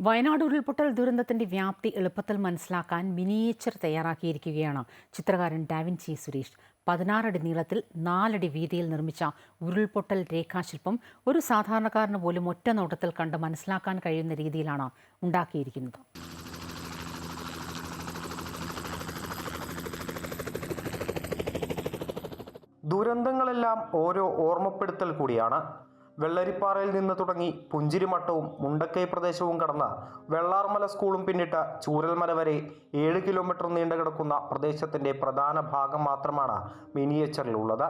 വയനാട് ഉരുൾപൊട്ടൽ ദുരന്തത്തിന്റെ വ്യാപ്തി എളുപ്പത്തിൽ മനസ്സിലാക്കാൻ മിനിയേച്ചർ തയ്യാറാക്കിയിരിക്കുകയാണ് ചിത്രകാരൻ ഡാവിൻസി സുരേഷ്. പതിനാറടി നീളത്തിൽ നാലടി വീതിയിൽ നിർമ്മിച്ച ഉരുൾപൊട്ടൽ രേഖാശില്പം ഒരു സാധാരണക്കാരന് പോലും ഒറ്റ നോട്ടത്തിൽ കണ്ട് മനസ്സിലാക്കാൻ കഴിയുന്ന രീതിയിലാണ് ഉണ്ടാക്കിയിരിക്കുന്നത്. ദുരന്തങ്ങളെല്ലാം ഓരോ ഓർമ്മപ്പെടുത്തൽ കൂടിയാണ്. വെള്ളരിപ്പാറയിൽ നിന്ന് തുടങ്ങി പുഞ്ചിരിമട്ടവും മുണ്ടക്കൈ പ്രദേശവും കടന്ന് വെള്ളാർമല സ്കൂളും പിന്നിട്ട ചൂരൽമല വരെ ഏഴ് കിലോമീറ്റർ നീണ്ടു കിടക്കുന്ന പ്രദേശത്തിന്റെ പ്രധാന ഭാഗം മാത്രമാണ് മിനിയേച്ചറിലുള്ളത്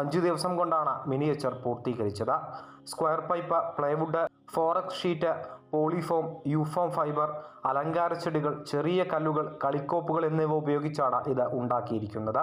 അഞ്ചു ദിവസം കൊണ്ടാണ് miniature പൂർത്തീകരിച്ചത്. Square pipe plywood forex sheet polyfoam യൂഫോം fibre അലങ്കാര ചെടികൾ ചെറിയ കല്ലുകൾ കളിക്കോപ്പുകൾ എന്നിവ ഉപയോഗിച്ചാണ് ഇത് ഉണ്ടാക്കിയിരിക്കുന്നത്.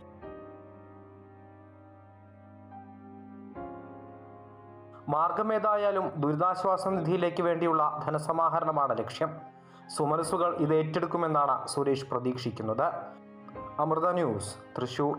മാർഗമേതായാലും ദുരിതാശ്വാസ നിധിയിലേക്ക് വേണ്ടിയുള്ള ധനസമാഹരണമാണ് ലക്ഷ്യം. സുമനസുകൾ ഇത് ഏറ്റെടുക്കുമെന്നാണ് സുരേഷ് പ്രതീക്ഷിക്കുന്നത്. അമൃത ന്യൂസ് തൃശൂർ.